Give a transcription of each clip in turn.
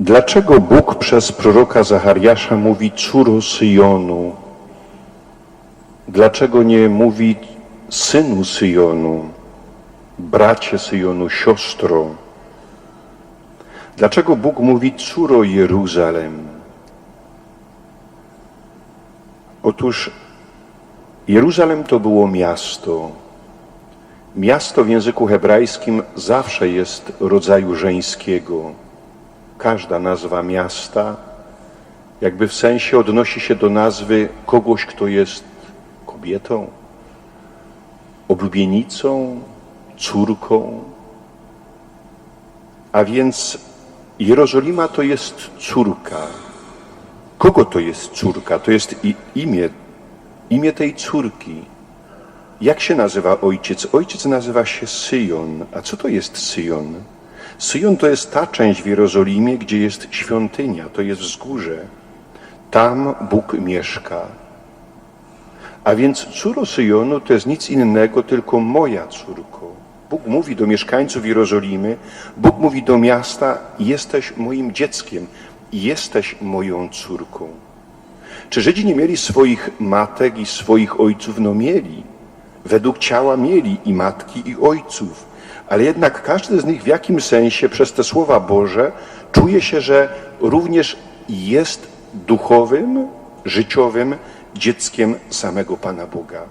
Dlaczego Bóg przez proroka Zachariasza mówi córo Syjonu? Dlaczego nie mówi synu Syjonu, bracie Syjonu, siostro? Dlaczego Bóg mówi córo Jeruzalem? Otóż Jeruzalem to było miasto. Miasto w języku hebrajskim zawsze jest rodzaju żeńskiego. Każda nazwa miasta jakby w sensie odnosi się do nazwy kogoś, kto jest kobietą, oblubienicą, córką. A więc Jerozolima to jest córka. Kogo to jest córka? To jest imię, imię tej córki. Jak się nazywa ojciec? Ojciec nazywa się Syjon. A co to jest Syjon? Syjon to jest ta część w Jerozolimie, gdzie jest świątynia, to jest wzgórze. Tam Bóg mieszka. A więc córo Syjonu to jest nic innego, tylko moja córko. Bóg mówi do mieszkańców Jerozolimy, Bóg mówi do miasta, jesteś moim dzieckiem, jesteś moją córką. Czy Żydzi nie mieli swoich matek i swoich ojców? No mieli. Według ciała mieli i matki, i ojców. Ale jednak każdy z nich w jakimś sensie przez te słowa Boże czuje się, że również jest duchowym, życiowym dzieckiem samego Pana Boga.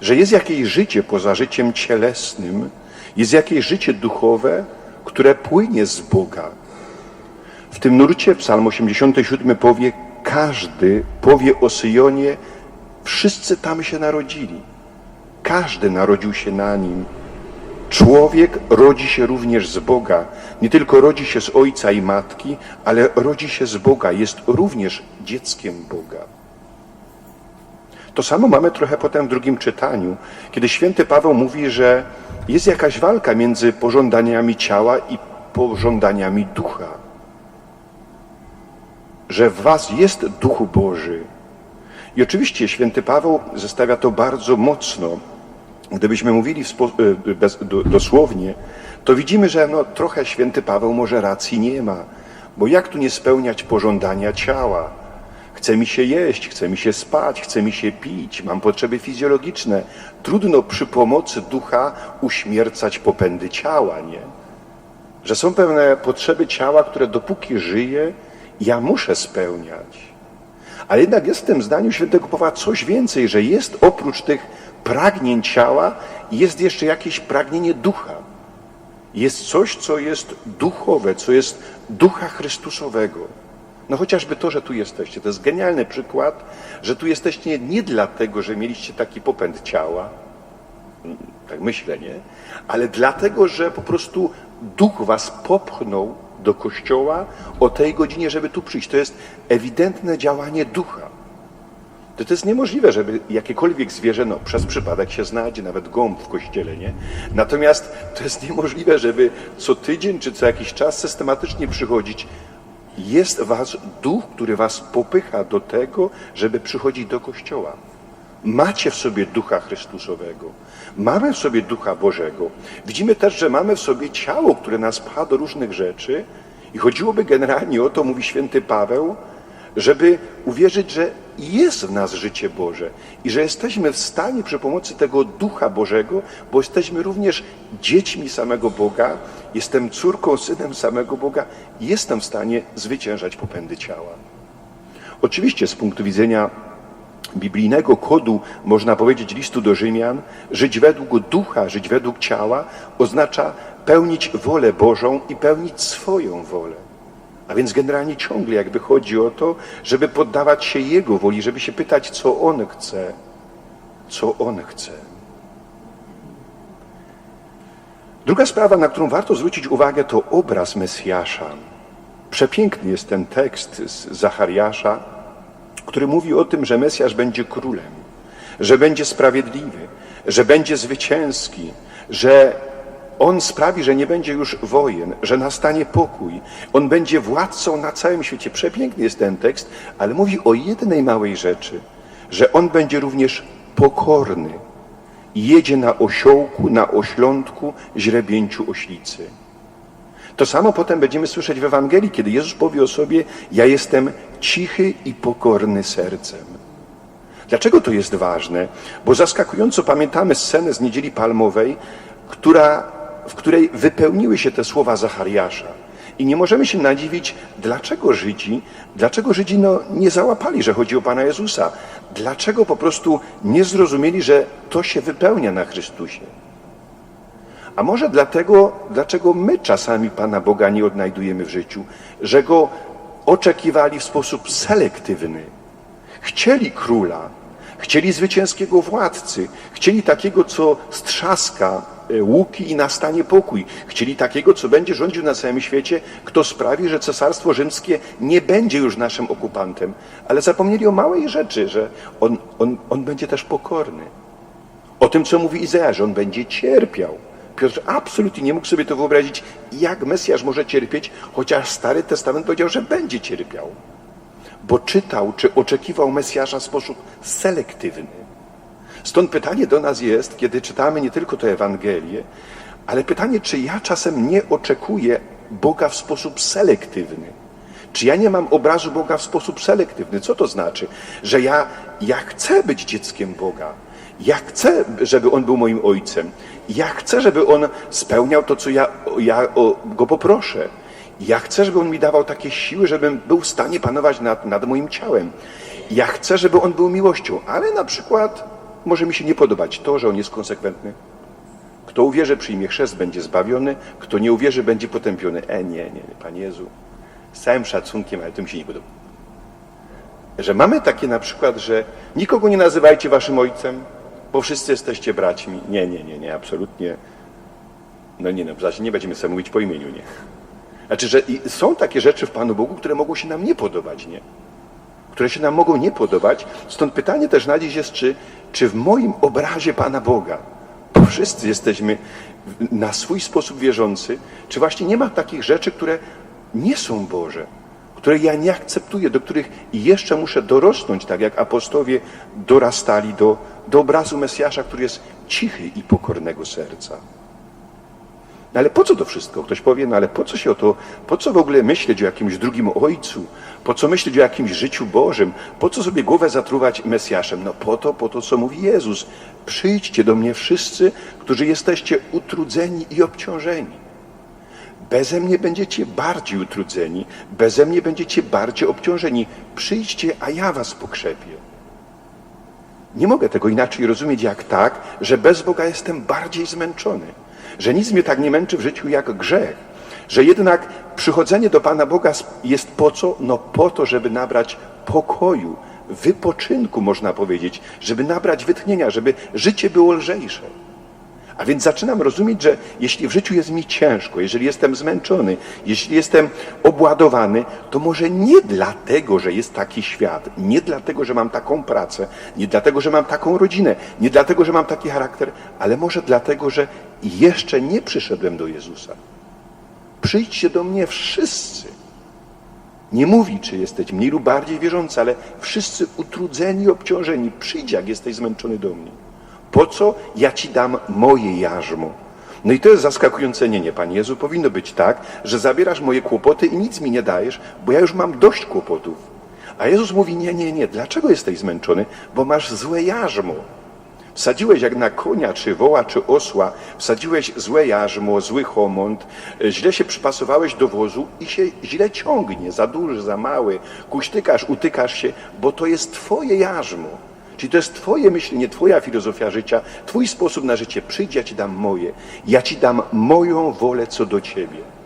Że jest jakieś życie poza życiem cielesnym, jest jakieś życie duchowe, które płynie z Boga. W tym nurcie Psalm 87 powie, każdy powie o Syjonie, wszyscy tam się narodzili. Każdy narodził się na nim. Człowiek rodzi się również z Boga. Nie tylko rodzi się z ojca i matki, ale rodzi się z Boga. Jest również dzieckiem Boga. To samo mamy trochę potem w drugim czytaniu, kiedy święty Paweł mówi, że jest jakaś walka między pożądaniami ciała i pożądaniami ducha. Że w was jest duch Boży. I oczywiście święty Paweł zestawia to bardzo mocno. Gdybyśmy mówili y, do, dosłownie, to widzimy, że no, trochę święty Paweł może racji nie ma. Bo jak tu nie spełniać pożądania ciała? Chce mi się jeść, chce mi się spać, chce mi się pić, mam potrzeby fizjologiczne. Trudno przy pomocy ducha uśmiercać popędy ciała, nie? Że są pewne potrzeby ciała, które dopóki żyję, ja muszę spełniać. Ale jednak jest w tym zdaniu świętego Pawła coś więcej, że jest oprócz tych pragnień ciała, jest jeszcze jakieś pragnienie ducha. Jest coś, co jest duchowe, co jest ducha Chrystusowego. No chociażby to, że tu jesteście, to jest genialny przykład, że tu jesteście nie dlatego, że mieliście taki popęd ciała, tak myślę, nie? Ale dlatego, że po prostu duch was popchnął do kościoła o tej godzinie, żeby tu przyjść. To jest ewidentne działanie ducha. To, to jest niemożliwe, żeby jakiekolwiek zwierzę, no przez przypadek się znajdzie, nawet gąb w kościele, nie? Natomiast to jest niemożliwe, żeby co tydzień czy co jakiś czas systematycznie przychodzić. Jest was duch, który was popycha do tego, żeby przychodzić do kościoła. Macie w sobie ducha Chrystusowego. Mamy w sobie ducha Bożego. Widzimy też, że mamy w sobie ciało, które nas pcha do różnych rzeczy. I chodziłoby generalnie o to, mówi święty Paweł, żeby uwierzyć, że jest w nas życie Boże i że jesteśmy w stanie przy pomocy tego Ducha Bożego, bo jesteśmy również dziećmi samego Boga, jestem córką, synem samego Boga, jestem w stanie zwyciężać popędy ciała. Oczywiście z punktu widzenia biblijnego kodu, można powiedzieć, listu do Rzymian, żyć według ducha, żyć według ciała, oznacza pełnić wolę Bożą i pełnić swoją wolę. A więc generalnie ciągle jakby chodzi o to, żeby poddawać się Jego woli, żeby się pytać, co On chce, co On chce. Druga sprawa, na którą warto zwrócić uwagę, to obraz Mesjasza. Przepiękny jest ten tekst z Zachariasza, który mówi o tym, że Mesjasz będzie królem, że będzie sprawiedliwy, że będzie zwycięski, że on sprawi, że nie będzie już wojen, że nastanie pokój. On będzie władcą na całym świecie. Przepiękny jest ten tekst, ale mówi o jednej małej rzeczy, że on będzie również pokorny. Jedzie na osiołku, na oślątku, źrebięciu oślicy. To samo potem będziemy słyszeć w Ewangelii, kiedy Jezus powie o sobie: Ja jestem cichy i pokorny sercem. Dlaczego to jest ważne? Bo zaskakująco pamiętamy scenę z Niedzieli Palmowej, która, w której wypełniły się te słowa Zachariasza. I nie możemy się nadziwić, dlaczego Żydzi, dlaczego Żydzi no, nie załapali, że chodzi o Pana Jezusa. Dlaczego po prostu nie zrozumieli, że to się wypełnia na Chrystusie. A może dlatego, dlaczego my czasami Pana Boga nie odnajdujemy w życiu, że Go oczekiwali w sposób selektywny. Chcieli króla, chcieli zwycięskiego władcy, chcieli takiego, co strzaska łuki i nastanie pokój. Chcieli takiego, co będzie rządził na całym świecie, kto sprawi, że cesarstwo rzymskie nie będzie już naszym okupantem. Ale zapomnieli o małej rzeczy, że on, on, on będzie też pokorny. O tym, co mówi Izajasz, że on będzie cierpiał. Piotr absolutnie nie mógł sobie to wyobrazić, jak Mesjasz może cierpieć, chociaż Stary Testament powiedział, że będzie cierpiał. Bo czytał, czy oczekiwał Mesjasza w sposób selektywny. Stąd pytanie do nas jest, kiedy czytamy nie tylko tę Ewangelię, ale pytanie, czy ja czasem nie oczekuję Boga w sposób selektywny. Czy ja nie mam obrazu Boga w sposób selektywny? Co to znaczy? Że ja, ja chcę być dzieckiem Boga. Ja chcę, żeby On był moim ojcem. Ja chcę, żeby On spełniał to, co ja, ja go poproszę. Ja chcę, żeby On mi dawał takie siły, żebym był w stanie panować nad, nad moim ciałem. Ja chcę, żeby On był miłością, ale na przykład może mi się nie podobać to, że On jest konsekwentny. Kto uwierzy, przyjmie chrzest, będzie zbawiony. Kto nie uwierzy, będzie potępiony. E, nie, nie, nie, Panie Jezu. Z całym szacunkiem, ale to mi się nie podoba. Że mamy takie na przykład, że nikogo nie nazywajcie waszym ojcem, bo wszyscy jesteście braćmi. Nie, nie, nie, nie, absolutnie. No nie, no, w zasadzie nie będziemy sobie mówić po imieniu, nie. Znaczy, że są takie rzeczy w Panu Bogu, które mogą się nam nie podobać, nie? Które się nam mogą nie podobać. Stąd pytanie też na dziś jest, czy, czy w moim obrazie Pana Boga, bo wszyscy jesteśmy na swój sposób wierzący, czy właśnie nie ma takich rzeczy, które nie są Boże, które ja nie akceptuję, do których jeszcze muszę dorosnąć, tak jak apostowie dorastali do, do obrazu Mesjasza, który jest cichy i pokornego serca. No ale po co to wszystko? Ktoś powie, no ale po co się o to, po co w ogóle myśleć o jakimś drugim ojcu? Po co myśleć o jakimś życiu Bożym? Po co sobie głowę zatruwać Mesjaszem? No po to, po to, co mówi Jezus. Przyjdźcie do mnie wszyscy, którzy jesteście utrudzeni i obciążeni. Beze mnie będziecie bardziej utrudzeni, beze mnie będziecie bardziej obciążeni. Przyjdźcie, a ja was pokrzepię. Nie mogę tego inaczej rozumieć jak tak, że bez Boga jestem bardziej zmęczony że nic mnie tak nie męczy w życiu jak grzech, że jednak przychodzenie do Pana Boga jest po co? No po to, żeby nabrać pokoju, wypoczynku, można powiedzieć, żeby nabrać wytchnienia, żeby życie było lżejsze. A więc zaczynam rozumieć, że jeśli w życiu jest mi ciężko, jeżeli jestem zmęczony, jeśli jestem obładowany, to może nie dlatego, że jest taki świat, nie dlatego, że mam taką pracę, nie dlatego, że mam taką rodzinę, nie dlatego, że mam taki charakter, ale może dlatego, że jeszcze nie przyszedłem do Jezusa. Przyjdźcie do mnie wszyscy. Nie mówi, czy jesteś mniej lub bardziej wierzący, ale wszyscy utrudzeni, obciążeni. Przyjdź, jak jesteś zmęczony do mnie. Po co ja ci dam moje jarzmo? No i to jest zaskakujące. Nie, nie, Panie Jezu, powinno być tak, że zabierasz moje kłopoty i nic mi nie dajesz, bo ja już mam dość kłopotów. A Jezus mówi, nie, nie, nie, dlaczego jesteś zmęczony? Bo masz złe jarzmo. Wsadziłeś jak na konia, czy woła, czy osła, wsadziłeś złe jarzmo, zły homont, źle się przypasowałeś do wozu i się źle ciągnie, za duży, za mały, kuśtykasz, utykasz się, bo to jest twoje jarzmo. Czyli to jest Twoje myślenie, Twoja filozofia życia, Twój sposób na życie. Przyjdź, ja Ci dam moje. Ja Ci dam moją wolę co do Ciebie.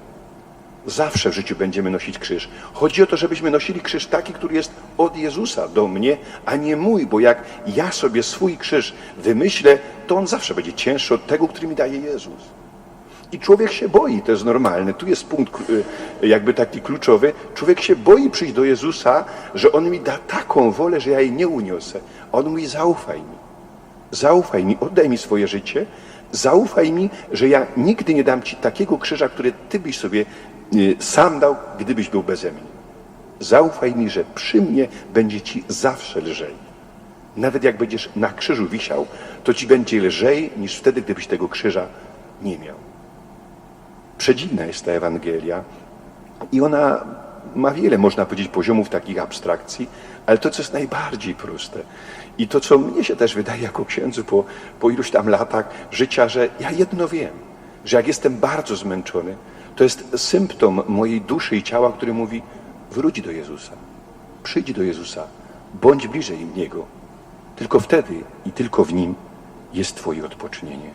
Zawsze w życiu będziemy nosić krzyż. Chodzi o to, żebyśmy nosili krzyż taki, który jest od Jezusa do mnie, a nie mój, bo jak ja sobie swój krzyż wymyślę, to on zawsze będzie cięższy od tego, który mi daje Jezus. I człowiek się boi, to jest normalne. Tu jest punkt y, jakby taki kluczowy. Człowiek się boi przyjść do Jezusa, że On mi da taką wolę, że ja jej nie uniosę. On mówi, zaufaj mi. Zaufaj mi, oddaj mi swoje życie. Zaufaj mi, że ja nigdy nie dam Ci takiego krzyża, który Ty byś sobie sam dał, gdybyś był beze mnie. Zaufaj mi, że przy mnie będzie Ci zawsze lżej. Nawet jak będziesz na krzyżu wisiał, to Ci będzie lżej niż wtedy, gdybyś tego krzyża nie miał. Przedziwna jest ta Ewangelia i ona ma wiele, można powiedzieć, poziomów takich abstrakcji, ale to, co jest najbardziej proste i to, co mnie się też wydaje jako księdzu po, po iluś tam latach życia, że ja jedno wiem, że jak jestem bardzo zmęczony, to jest symptom mojej duszy i ciała, który mówi wróć do Jezusa, przyjdź do Jezusa, bądź bliżej Niego. Tylko wtedy i tylko w Nim jest Twoje odpoczynienie.